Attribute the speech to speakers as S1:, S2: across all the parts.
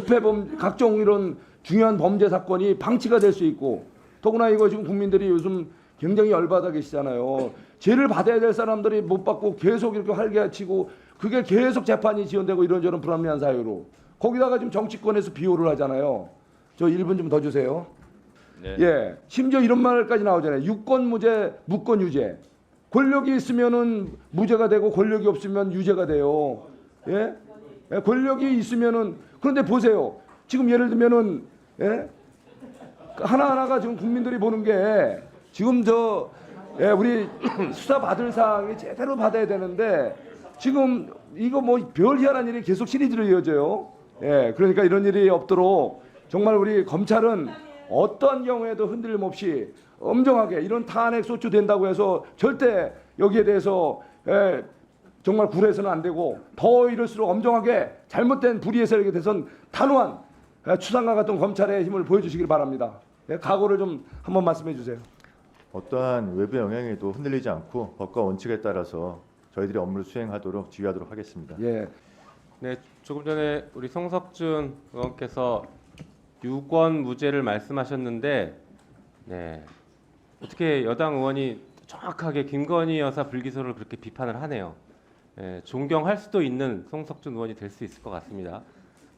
S1: 부패범 각종 이런 중요한 범죄 사건이 방치가 될 수 있고 더구나 이거 지금 국민들이 요즘 굉장히 열받아 계시잖아요. 죄를 받아야 될 사람들이 못 받고 계속 이렇게 활개치고 그게 계속 재판이 지연되고 이런저런 불합리한 사유로 거기다가 지금 정치권에서 비호를 하잖아요. 저 1분 좀 더 주세요.
S2: 네.
S1: 예, 심지어 이런 말까지 나오잖아요. 유권 무죄, 무권 유죄. 권력이 있으면은 무죄가 되고 권력이 없으면 유죄가 돼요. 예? 예, 권력이 있으면은 그런데 보세요. 지금 예를 들면은 예? 하나 하나가 지금 국민들이 보는 게 지금 저 예, 우리 수사 받을 사항이 제대로 받아야 되는데 지금 이거 뭐 별 희한한 일이 계속 시리즈로 이어져요. 예, 그러니까 이런 일이 없도록 정말 우리 검찰은 어떤 경우에도 흔들림 없이 엄정하게 이런 탄핵 소추 된다고 해서 절대 여기에 대해서 예, 정말 굴해서는 안 되고 더 이럴수록 엄정하게 잘못된 불의의 세력에 대해서는 단호한 예, 추상과 같은 검찰의 힘을 보여주시길 바랍니다. 예, 각오를 좀 한번 말씀해 주세요.
S3: 어떠한 외부 영향에도 흔들리지 않고 법과 원칙에 따라서 저희들이 업무를 수행하도록 지휘하도록 하겠습니다.
S1: 예,
S2: 네, 조금 전에 우리 송석준 의원께서 유권 무죄를 말씀하셨는데, 네, 어떻게 여당 의원이 정확하게 김건희 여사 불기소를 그렇게 비판을 하네요. 네, 존경할 수도 있는 송석준 의원이 될 수 있을 것 같습니다.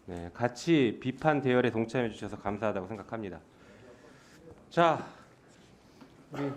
S2: 네, 같이 비판 대열에 동참해 주셔서 감사하다고 생각합니다. 자, 우리